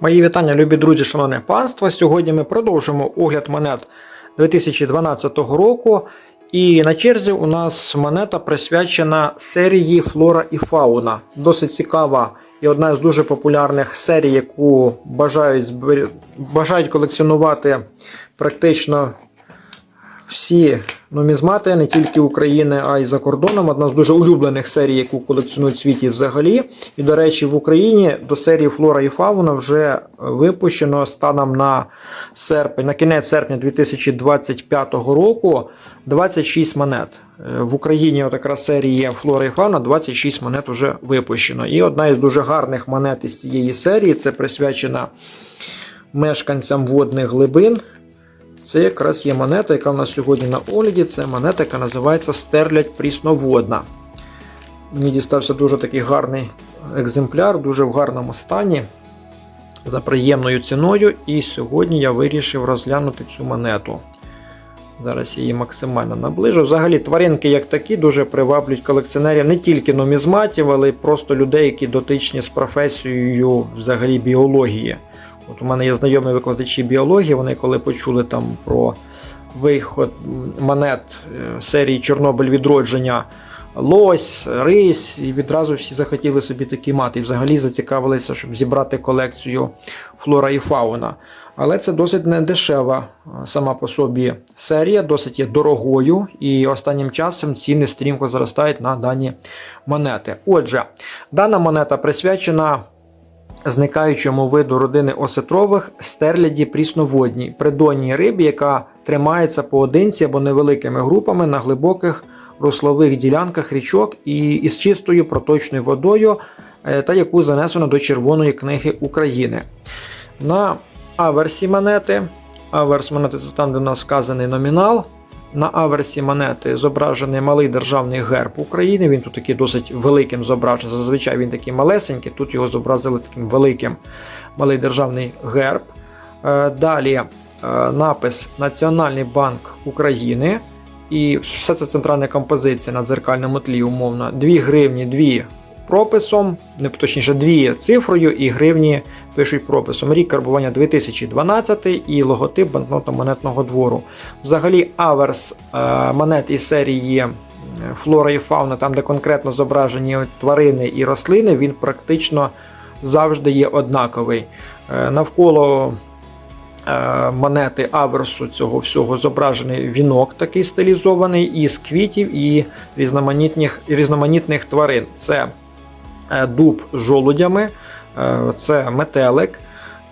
Мої вітання, любі друзі, шановне панство. Сьогодні ми продовжимо огляд монет 2012 року. І на черзі у нас монета присвячена серії Флора і Фауна. Досить цікава і одна з дуже популярних серій, яку бажають, бажають колекціонувати практично всі нумізмати не тільки України, а й за кордоном. Одна з дуже улюблених серій, яку колекціонують в світі взагалі. І, до речі, в Україні до серії Флора і Фауна вже випущено станом на серпень, на кінець серпня 2025 року 26 монет. Е, В Україні от якраз серії Флора і Фауна 26 монет вже випущено. І одна із дуже гарних монет із цієї серії це присвячена мешканцям водних глибин. Це якраз є монета, яка в нас сьогодні на огляді. Це монета, яка називається Стерлядь Прісноводна. Мені дістався дуже такий гарний екземпляр, дуже в гарному стані, за приємною ціною. І сьогодні я вирішив розглянути цю монету. Зараз я її максимально наближу. Взагалі, тваринки, як такі, дуже приваблюють колекціонерів не тільки нумізматів, але й просто людей, які дотичні з професією взагалі біології. От у мене є знайомі викладачі біології, вони коли почули там про виход монет е, серії Чорнобиль відродження лось, рись, і відразу всі захотіли собі такі мати. І взагалі зацікавилися, щоб зібрати колекцію флора і фауна. Але це досить недешева е, сама по собі серія, досить є дорогою, і останнім часом ціни стрімко зростають на дані монети. Отже, дана монета присвячена зникаючому виду родини осетрових стерляді прісноводній, придонній рибі, яка тримається поодинці або невеликими групами на глибоких руслових ділянках річок і із чистою проточною водою, е, та яку занесено до Червоної книги України. На аверсі монети, аверс монети це там, де у нас вказаний номінал. На аверсі монети зображений малий державний герб України. Він тут такий досить великим зображений. Зазвичай він такий малесенький, тут його зобразили таким великим малий державний герб. Е, Далі е, напис Національний банк України. І все це центральна композиція на дзеркальному тлі, умовно. 2 гривні, 2 прописом, не точніше, 2 цифрою і гривні пишуть прописом. Рік карбування 2012 і логотип банкнотно-монетного двору. Взагалі, аверс е, монет із серії е, Флора і Фауна, там де конкретно зображені тварини і рослини, він практично завжди є однаковий. Е, Навколо монети аверсу цього всього зображений вінок такий стилізований із квітів і різноманітних, різноманітних тварин. Це дуб з жолудями, це метелик.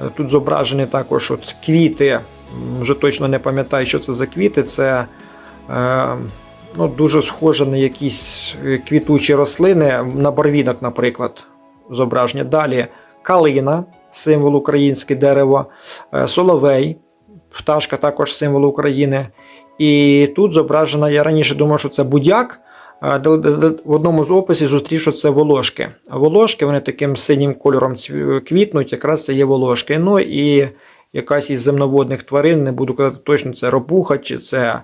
Е, Тут зображені також от квіти. Вже точно не пам'ятаю, що це за квіти. Це е, ну, дуже схоже на якісь е, квітучі рослини, на барвінок, наприклад, зображення. Далі калина, символ українське дерево, е, соловей, пташка також символ України. І тут зображена, я раніше думав, що це будяк. Де- В одному з описів зустрів, що це волошки. Волошки вони таким синім кольором квітнуть, якраз це є волошки. Ну і якась із земноводних тварин, не буду казати точно, це ропуха, чи це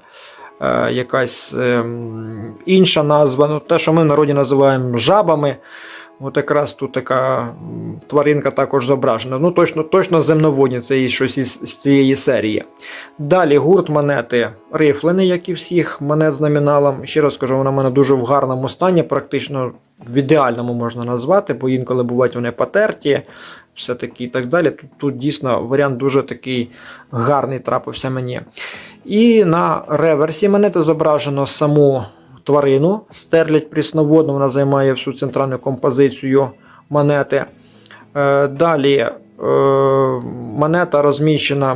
е, якась ем, інша назва. Ну, те, що ми в народі називаємо жабами. От якраз тут така тваринка також зображена. Ну, точно, точно земноводні, це і щось із, з цієї серії. Далі гурт монети рифлений, як і всіх монет з номіналом. Ще раз кажу, вона в мене дуже в гарному стані, практично в ідеальному можна назвати, бо інколи бувають вони потерті, все таки і так далі. Тут, тут дійсно варіант дуже такий гарний трапився мені. І на реверсі монети зображено саму тварину. Стерлядь прісноводну, вона займає всю центральну композицію монети. Е, Далі е, монета розміщена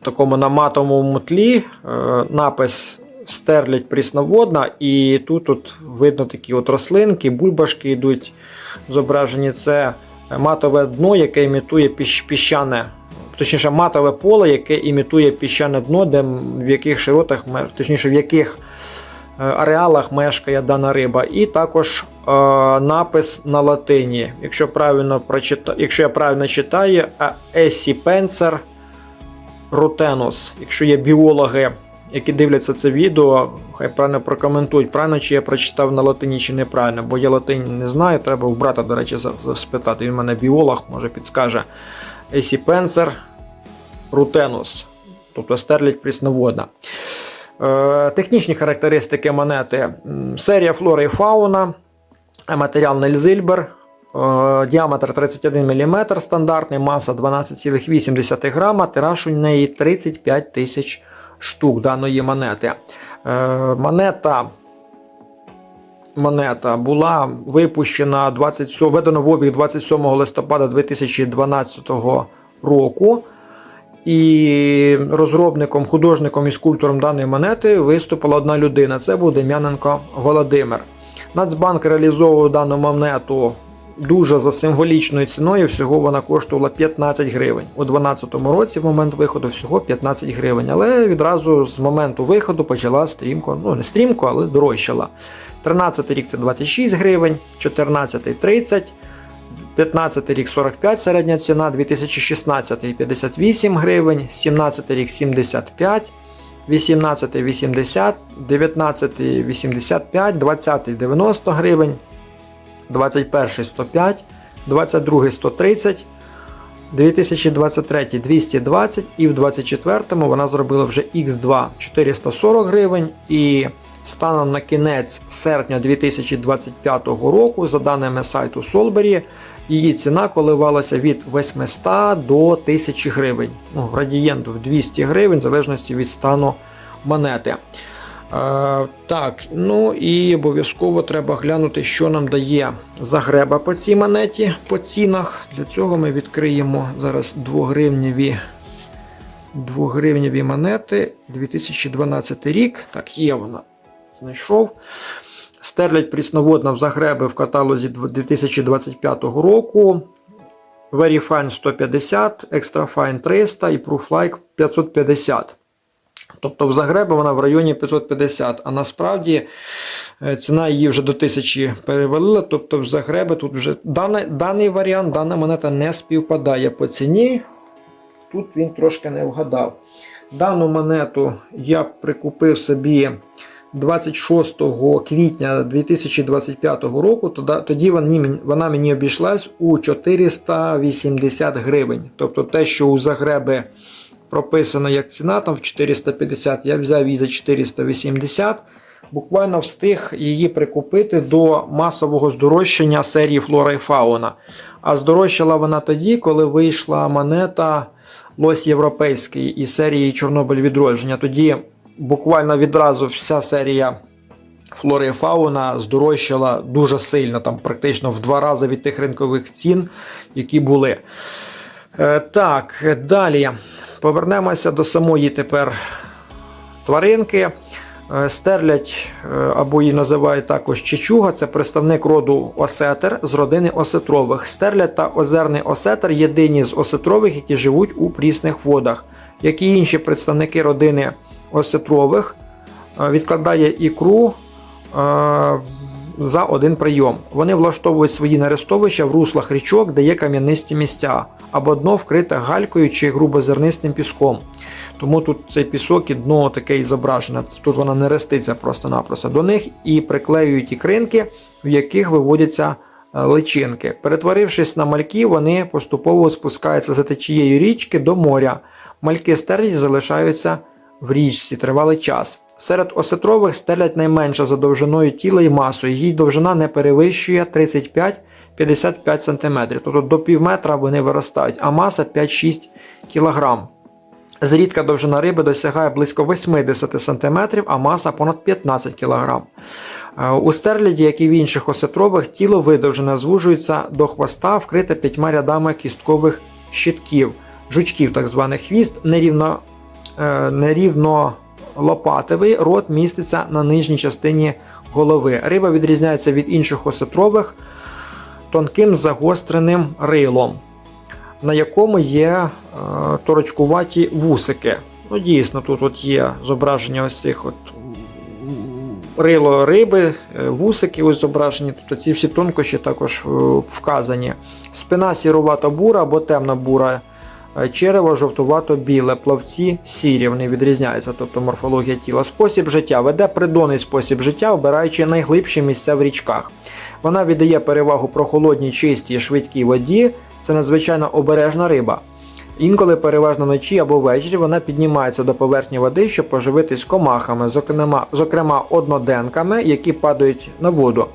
в такому на матовому тлі. Е, Напис Стерлядь прісноводна, і тут от видно такі от рослинки, бульбашки йдуть зображені. Це матове дно, яке імітує піщане, точніше, матове поле, яке імітує піщане дно, де в яких широтах, точніше, в яких ареалах мешкає дана риба. І також е, напис на латині. Якщо правильно прочита... якщо я правильно читаю, Есі Пенсер Рутенус. Якщо є біологи які дивляться це відео, хай правильно прокоментують, правильно чи я прочитав на латині чи неправильно, бо я латинь не знаю, треба у брата, до речі, спитати. Він мене біолог, може підскаже. Есіпенсер рутенус, тобто стерлядь прісноводна. Е, технічні характеристики монети. Серія флора і фауна, е, матеріал Нельзильбер, е, діаметр 31 мм, стандартний, маса 12,8 грама, тираж у неї 35 тисяч штук даної монети. Монета, монета була випущена 27, введена в обіг 27 листопада 2012 року. І розробником, художником і скульптором даної монети виступила одна людина. Це був Дем'яненко Володимир. Нацбанк реалізовував дану монету дуже за символічною ціною. Всього вона коштувала 15 гривень. У 2012 році, в момент виходу, всього 15 гривень. Але відразу з моменту виходу почала стрімко, ну не стрімко, але дорожчала. 13 рік це 26 гривень, 14 30. 15 рік 45 середня ціна, 2016 58 гривень, 17 рік 75, 18 80, 19 85, 20 90 гривень, 21 105, 22 130, 2023 220 і в 24 вона зробила вже X2 440 гривень. І станом на кінець серпня 2025 року, за даними сайту Solberry, її ціна коливалася від 800 до 1000 гривень. Ну, градієнт в 200 гривень, в залежності від стану монети. Е, так, ну і обов'язково треба глянути, що нам дає загреба по цій монеті по цінах. Для цього ми відкриємо зараз 2 гривневі, 2 гривневі монети 2012 рік. Так, є вона. Знайшов. Стерлядь прісноводна в Загреби в каталозі 2025 року. Very Fine 150, Extra Fine 300 і Proof Like 550. Тобто в Загреби вона в районі 550, а насправді е, ціна її вже до 1000 перевалила. Тобто в Загреби тут вже даний, даний варіант, дана монета не співпадає по ціні. Тут він трошки не вгадав. Дану монету я прикупив собі 26 квітня 2025 року, тоді- тоді вона мені- вона мені обійшлась у 480 гривень. Тобто те, що у Загреби прописано як ціна там в 450, я взяв її за 480. Буквально встиг її прикупити до масового здорожчання серії Флора і Фауна. А здорожчала вона тоді, коли вийшла монета Лось Європейський із серії Чорнобиль відродження. Тоді буквально відразу вся серія Флори і Фауна здорожчала дуже сильно, там практично в два рази від тих ринкових цін, які були. Е, Так, далі повернемося до самої тепер тваринки. Е, Стерлядь, е, або її називають також чечуга, це представник роду осетер з родини осетрових. Стерлядь та озерний осетер єдині з осетрових, які живуть у прісних водах. Як і інші представники родини осетрових, е, відкладає ікру е, за один прийом. Вони влаштовують свої нерестовища в руслах річок, де є кам'янисті місця, або дно вкрите галькою чи грубозернистим піском. Тому тут цей пісок і дно таке і зображене. Тут вона не реститься просто-напросто до них і приклеюють ікринки, в яких виводяться е, личинки. Перетворившись на мальків, вони поступово спускаються за течією річки до моря. Мальки стерлядь залишаються в річці тривалий час. Серед осетрових стерлядь найменша за довжиною тіла і масою. Її довжина не перевищує 35-55 см. Тобто до пів метра вони виростають, а маса 5-6 кг. Зрідка довжина риби досягає близько 80 см, а маса понад 15 кг. Е, У стерляді, як і в інших осетрових, тіло видовжене звужується до хвоста, вкрите п'ятьма рядами кісткових щитків, жучків, так званих хвіст, нерівно, нерівно лопатевий, рот міститься на нижній частині голови. Риба відрізняється від інших осетрових тонким загостреним рилом на якому є е, торочкуваті вусики. Ну, дійсно, тут от є зображення ось цих от рило риби, е, вусики ось зображені, тобто ці всі тонкощі також е, вказані. Спина сірувато бура або темна бура Е, Черево жовтувато-біле, плавці сірі, вони відрізняються, тобто морфологія тіла. Спосіб життя веде придонний спосіб життя, обираючи найглибші місця в річках. Вона віддає перевагу прохолодній, чистій, швидкій воді. Це надзвичайно обережна риба. Інколи переважно вночі або ввечері вона піднімається до поверхні води, щоб поживитись комахами, зокрема, зокрема одноденками, які падають на воду.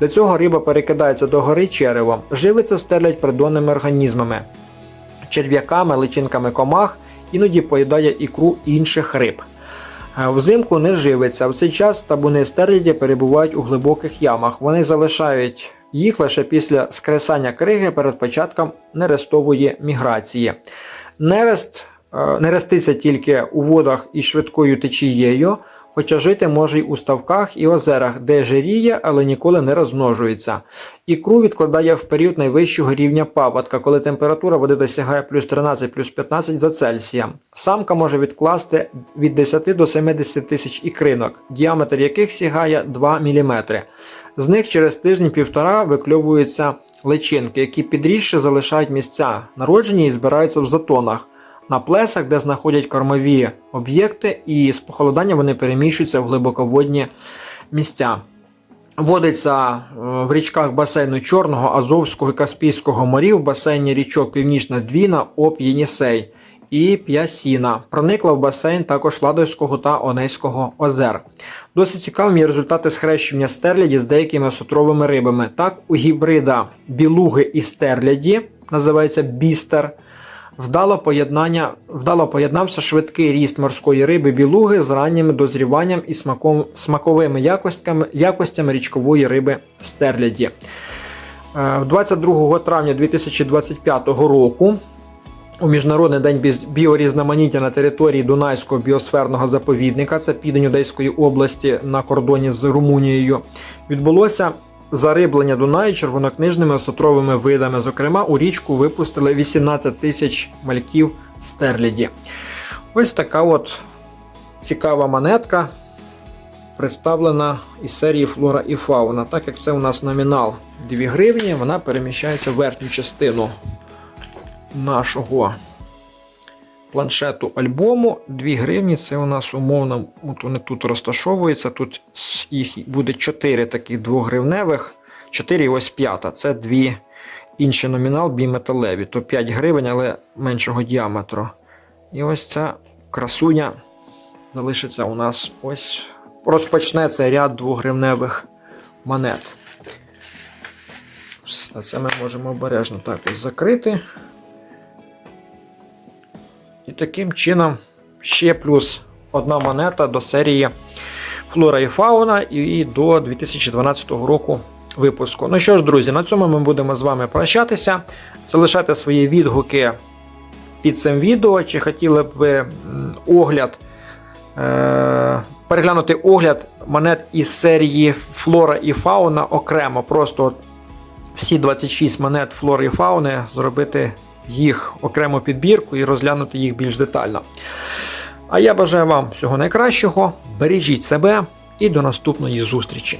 Для цього риба перекидається до гори черевом. Живиться стелять придонними організмами, черв'яками, личинками комах, іноді поїдає ікру інших риб. Е, Взимку не живиться. В цей час табуни стерляді перебувають у глибоких ямах. Вони залишають їх лише після скресання криги перед початком нерестової міграції. Нерест е, нереститься тільки у водах із швидкою течією, хоча жити може й у ставках і озерах, де жиріє, але ніколи не розмножується. Ікру відкладає в період найвищого рівня паводка, коли температура води досягає плюс 13 плюс 15 за Цельсієм. Самка може відкласти від 10 до 70 тисяч ікринок, діаметр яких сягає 2 мм. З них через тиждень-півтора викльовуються личинки, які підрізше залишають місця народження і збираються в затонах. На плесах, де знаходять кормові об'єкти, і з похолоданням вони переміщуються в глибоководні місця. Водиться е, в річках басейну Чорного, Азовського і Каспійського морів, басейні річок Північна Двіна, Оп, Єнісей і П'ясіна. Проникла в басейн також Ладойського та Онейського озер. Досить цікавими є результати схрещення стерляді з деякими сотровими рибами. Так, у гібрида білуги і стерляді, називається бістер, вдало, поєднання, вдало поєднався швидкий ріст морської риби білуги з раннім дозріванням і смаком, смаковими якостями, якостями річкової риби стерляді. Е, 22 травня 2025 року у Міжнародний день біорізноманіття на території Дунайського біосферного заповідника, це південь Одеської області на кордоні з Румунією, відбулося зариблення Дунаю червонокнижними осотровими видами. Зокрема, у річку випустили 18 тисяч мальків стерляді. Ось така от цікава монетка, представлена із серії Флора і Фауна. Так як це у нас номінал 2 гривні, вона переміщається в верхню частину нашого планшету альбому. 2 гривні це у нас умовно, от вони тут розташовуються. Тут їх буде 4 таких 2-гривневих, 4 і ось 5. Це дві інший номінал біметалеві. То 5 гривень, але меншого діаметру. І ось ця красуня залишиться у нас ось. Розпочнеться ряд 2-гривневих монет. Все це ми можемо обережно так ось закрити. Таким чином ще плюс одна монета до серії Флора і Фауна і до 2012 року випуску. Ну що ж, друзі, на цьому ми будемо з вами прощатися. Залишайте свої відгуки під цим відео, чи хотіли б ви огляд. Е- переглянути огляд монет із серії Флора і Фауна окремо. Просто всі 26 монет Флори і Фауни зробити їх окрему підбірку і розглянути їх більш детально. А я бажаю вам всього найкращого, бережіть себе і до наступної зустрічі!